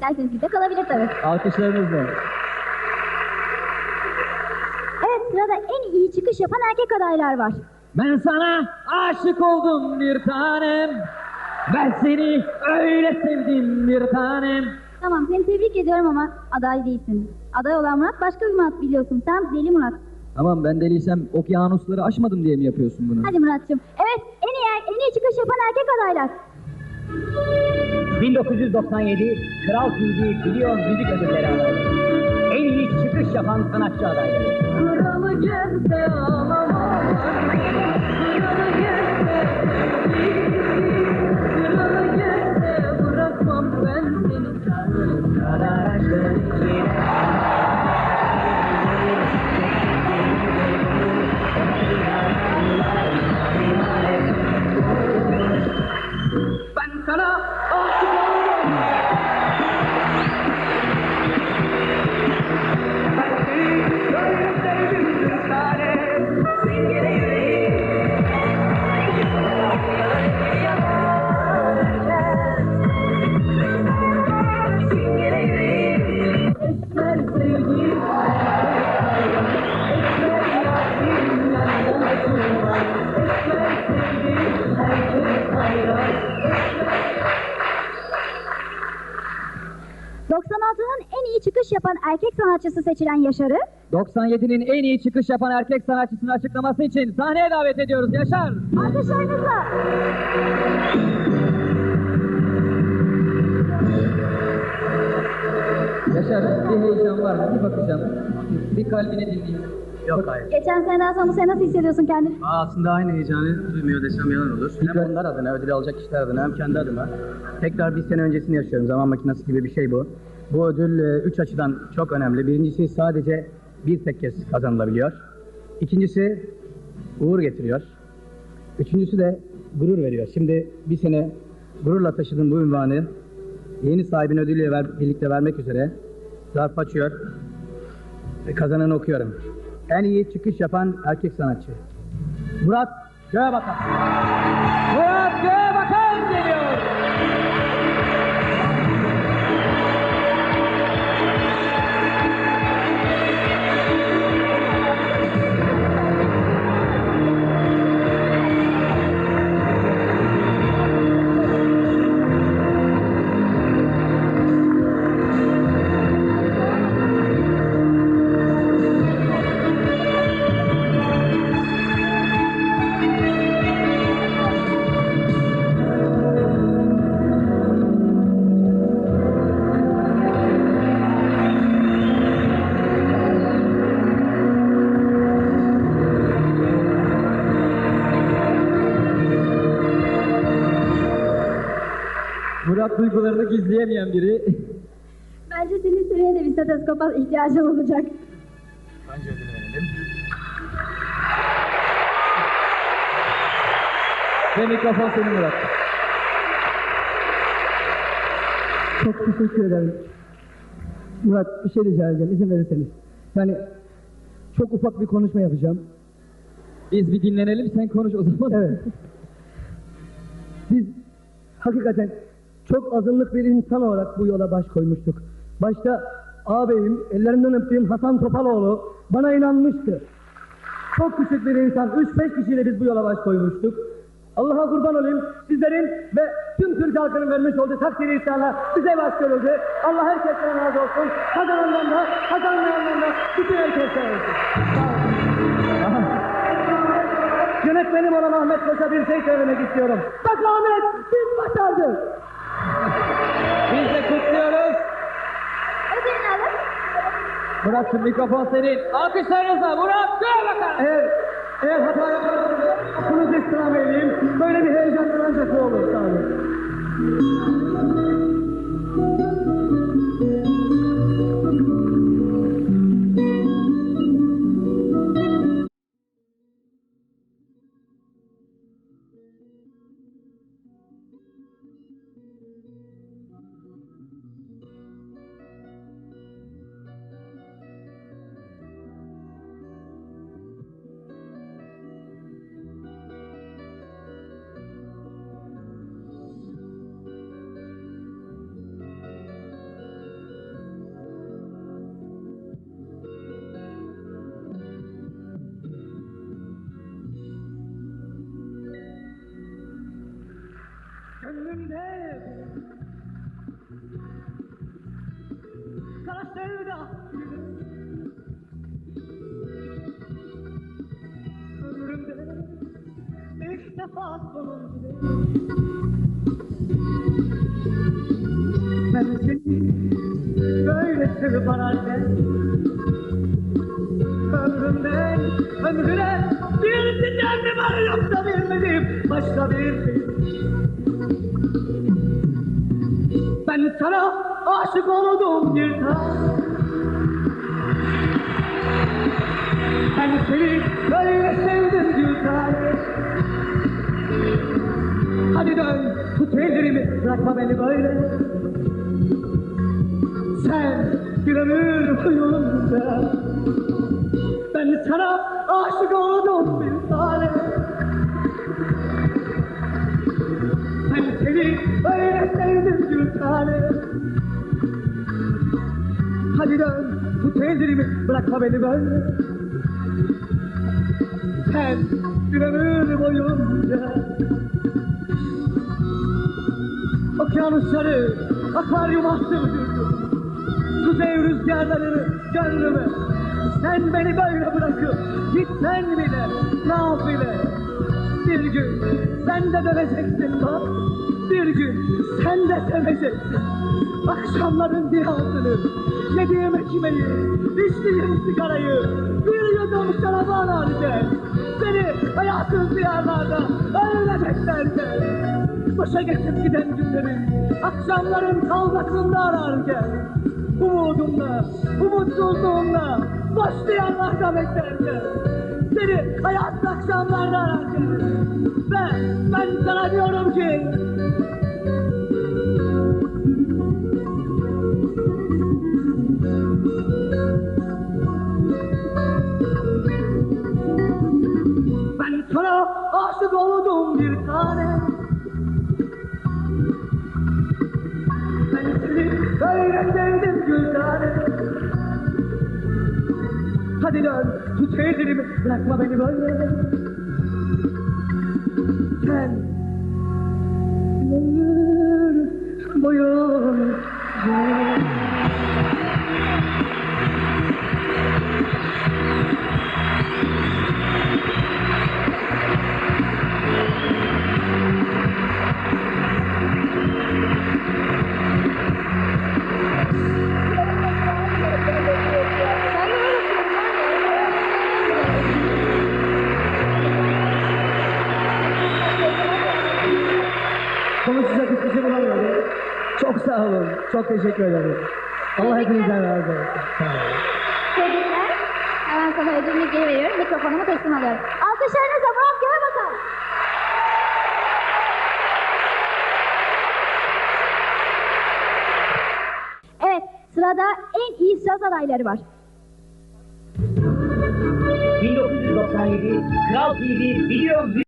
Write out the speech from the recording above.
İsterseniz bizde kalabilir tabii. Alkışlarınızla. Evet sırada en iyi çıkış yapan erkek adaylar var. Ben sana aşık oldum bir tanem. Ben seni öyle sevdim bir tanem. Tamam seni tebrik ediyorum ama aday değilsin. Aday olan Murat başka bir Murat biliyorsun. Sen Deli Murat. Tamam ben deliysem okyanusları aşmadım diye mi yapıyorsun bunu? Hadi Murat'cığım. Evet en iyi, en iyi çıkış yapan erkek adaylar. 1997 Kral TV Milyon Müzik Ödülleri adayları. En iyi çıkış yapan sanatçı adayları. Kralı gelse ağlamam 96'nın en iyi çıkış yapan erkek sanatçısı seçilen Yaşar'ı 97'nin en iyi çıkış yapan erkek sanatçısını açıklaması için sahneye davet ediyoruz. Yaşar. alkışlarınızla Yaşar bir heyecan var mı? Bir bakacağım. Bir kalbini dinleyeyim. Yok hayır. geçen seneden sonra sen nasıl hissediyorsun kendini? Aa, Aslında aynı heyecanı duymuyor desem yalan olur. Hem onlar adına, ödül alacak kişiler adına hem kendi adıma. Tekrar bir sene öncesini yaşıyorum. Zaman makinesi gibi bir şey bu. Bu ödül e, üç açıdan çok önemli. Birincisi sadece bir tek kez kazanılabiliyor. İkincisi uğur getiriyor. Üçüncüsü de gurur veriyor. Şimdi bir sene gururla taşıdığım bu ünvanı yeni sahibin ödülüyle ver- birlikte vermek üzere zarf açıyor ve kazananı okuyorum. En iyi çıkış yapan erkek sanatçı. Murat Göğebakan. Murat duygularını gizleyemeyen biri. Bence senin seneye de bir stetoskopa ihtiyacın olacak. Önce ödülü verelim. Ve mikrofon senin Murat. Çok teşekkür ederim. Murat bir şey rica edeceğim izin verirseniz. Yani çok ufak bir konuşma yapacağım. Biz bir dinlenelim sen konuş o zaman. Evet. Biz hakikaten çok azınlık bir insan olarak bu yola baş koymuştuk. Başta ağabeyim, ellerinden öptüğüm Hasan Topaloğlu bana inanmıştı. Çok küçük bir insan, 3-5 kişiyle biz bu yola baş koymuştuk. Allah'a kurban olayım sizlerin ve tüm Türk halkının vermiş olduğu takdiri ihsanla bize baş görüldü. Allah herkesten razı olsun. Kazanandan da, kazanmayandan da bütün herkesten olsun. Yönetmenim olan Ahmet Koç'a bir şey söylemek istiyorum. Bak Ahmet, biz başardık. Biz de kutluyoruz. Ödülünü alın. Murat'cığım mikrofon senin. Alkışlarınızla Murat Göğebakan. Eğer, eğer hata yaparsanız bunu istirham edeyim. Böyle bir heyecandan ancak bu olur. Sağ olun. İlk defa Ben seni böyle sevip ararken Ömrümden ömrüne bir dinlendim var yoksa bilmedim başka bir Ben sana aşık oldum bir tanem Ben seni böyle sevdim tanem Hadi dön tut ellerimi. Bırakma beni böyle. Sen bir ömür boyunca Ben sana aşık oldum bir tanem Ben seni öyle sevdim bir tanem Hadi dön tut ellerimi. Bırakma beni böyle. Sen bir ömür boyunca Okyanusları akvaryuma sığdırdım Kuzey rüzgarlarını gönlüme Sen beni böyle bırakıp gitsen bile bile? Bir gün sen de döneceksin bak Bir gün sen de seveceksin. Akşamların diyasını Yediğim ekmeği içtiğim sigarayı Bir yudum şarabı ararken Seni hayatın diyarlarda öyle beklerken Boşa geçip giden günleri Akşamların kavgasında ararken Umudumla, umutsuzluğumla Boş diyarlarda beklerken Seni hayat akşamlarda ararken Ben, ben sana diyorum ki aşık oldum bir tane? Ben seni böyle sevdim bir tane Hadi dön tut ellerimi bırakma beni böyle. Sen ömür boyunca Konuşacak Çok sağ olun. Çok teşekkür ederim. Allah hepinizden razı olsun. Sağ olun. Tebrikler. Hemen sana ödülünü geri veriyorum. Mikrofonumu teslim alıyorum. Alkışlarınızla Murat Göğe bakalım. Evet, sırada en iyi söz adayları var. 1997 Kral TV Video